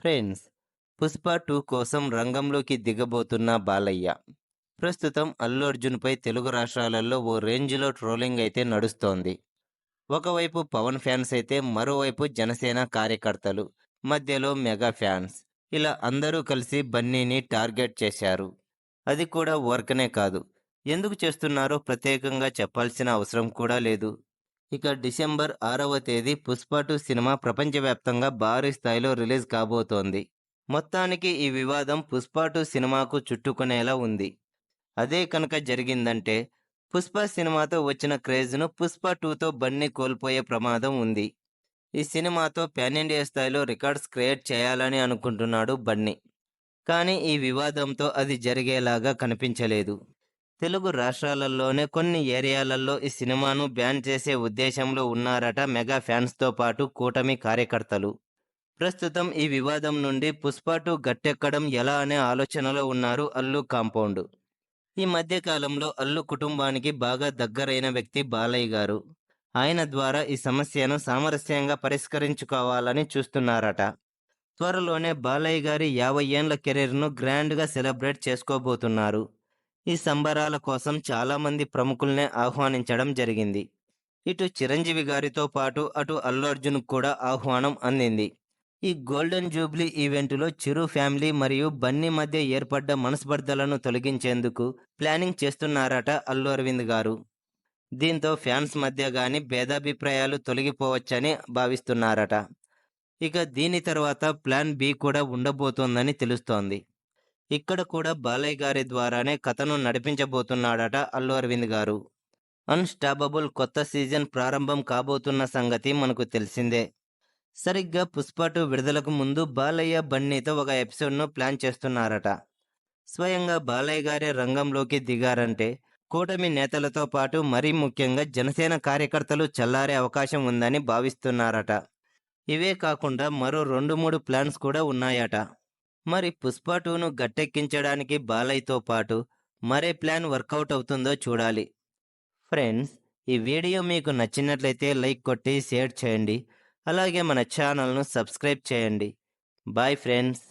Friends Pushpa two కోసం రంగంలోకి దిగబోతున్న బాలయ్య. ప్రస్తుతం అల్లు అర్జున్పై తెలుగు రాష్ట్రాలలో ఓ రేంజ్లో ట్రోలింగ్ అయితే నడుస్తోంది. ఒకవైపు పవన్ ఫ్యాన్స్ అయితే మరోవైపు జనసేన కార్యకర్తలు మధ్యలో మెగా ఫ్యాన్స్. ఇలా అందరూ కలిసి బన్నీని టార్గెట్ చేశారు. అది కూడా వర్క్నే కాదు. ఎందుకు చేస్తున్నారో ప్రత్యేకంగా చెప్పాల్సిన అవసరం కూడా లేదు. ఇక డిసెంబర్ ఆరవ తేదీ పుష్ప టూ సినిమా ప్రపంచవ్యాప్తంగా భారీ స్థాయిలో రిలీజ్ కాబోతోంది. మొత్తానికి ఈ వివాదం పుష్ప టూ సినిమాకు చుట్టుకునేలా ఉంది. అదే కనుక జరిగిందంటే పుష్ప సినిమాతో వచ్చిన క్రేజ్ను పుష్ప టూతో బన్నీ కోల్పోయే ప్రమాదం ఉంది. ఈ సినిమాతో పాన్ ఇండియా స్థాయిలో రికార్డ్స్ క్రియేట్ చేయాలని అనుకుంటున్నాడు బన్నీ. కానీ ఈ వివాదంతో అది జరిగేలాగా కనిపించలేదు. తెలుగు రాష్ట్రాలలోనే కొన్ని ఏరియాలలో ఈ సినిమాను బ్యాన్ చేసే ఉద్దేశంలో ఉన్నారట మెగా ఫ్యాన్స్తో పాటు కూటమి కార్యకర్తలు. ప్రస్తుతం ఈ వివాదం నుండి పుష్పాటు గట్టెక్కడం ఎలా అనే ఆలోచనలో ఉన్నారు అల్లు కాంపౌండ్. ఈ మధ్యకాలంలో అల్లు కుటుంబానికి బాగా దగ్గరైన వ్యక్తి బాలయ్య గారు. ఆయన ద్వారా ఈ సమస్యను సామరస్యంగా పరిష్కరించుకోవాలని చూస్తున్నారట. త్వరలోనే బాలయ్య గారి యాభై ఏండ్ల కెరీర్ను గ్రాండ్గా సెలబ్రేట్ చేసుకోబోతున్నారు. ఈ సంబరాల కోసం చాలామంది ప్రముఖుల్నే ఆహ్వానించడం జరిగింది. ఇటు చిరంజీవి గారితో పాటు అటు అల్లు అర్జున్ కూడా ఆహ్వానం అందింది. ఈ గోల్డెన్ జూబ్లీ ఈవెంటులో చిరు ఫ్యామిలీ మరియు బన్నీ మధ్య ఏర్పడ్డ మనస్పర్ధలను తొలగించేందుకు ప్లానింగ్ చేస్తున్నారట అల్లు అరవింద్ గారు. దీంతో ఫ్యాన్స్ మధ్య గాని భేదాభిప్రాయాలు తొలగిపోవచ్చని భావిస్తున్నారట. ఇక దీని తర్వాత ప్లాన్ బి కూడా ఉండబోతోందని తెలుస్తోంది. ఇక్కడ కూడా బాలయ్య గారి ద్వారానే కథను నడిపించబోతున్నాడట అల్లు అరవింద్ గారు. అన్స్టాపబుల్ కొత్త సీజన్ ప్రారంభం కాబోతున్న సంగతి మనకు తెలిసిందే. సరిగ్గా పుష్పటు విడుదలకు ముందు బాలయ్య బన్నీతో ఒక ఎపిసోడ్ను ప్లాన్ చేస్తున్నారట. స్వయంగా బాలయ్య గారే రంగంలోకి దిగారంటే కూటమి నేతలతో పాటు మరీ ముఖ్యంగా జనసేన కార్యకర్తలు చల్లారే అవకాశం ఉందని భావిస్తున్నారట. ఇవే కాకుండా మరో రెండు మూడు ప్లాన్స్ కూడా ఉన్నాయట. మరి పుష్ప టూను గట్టెక్కించడానికి బాలయ్యతో పాటు మరే ప్లాన్ వర్కౌట్ అవుతుందో చూడాలి. ఫ్రెండ్స్ ఈ వీడియో మీకు నచ్చినట్లయితే లైక్ కొట్టి షేర్ చేయండి. అలాగే మన ఛానల్ను సబ్స్క్రైబ్ చేయండి. Bye friends.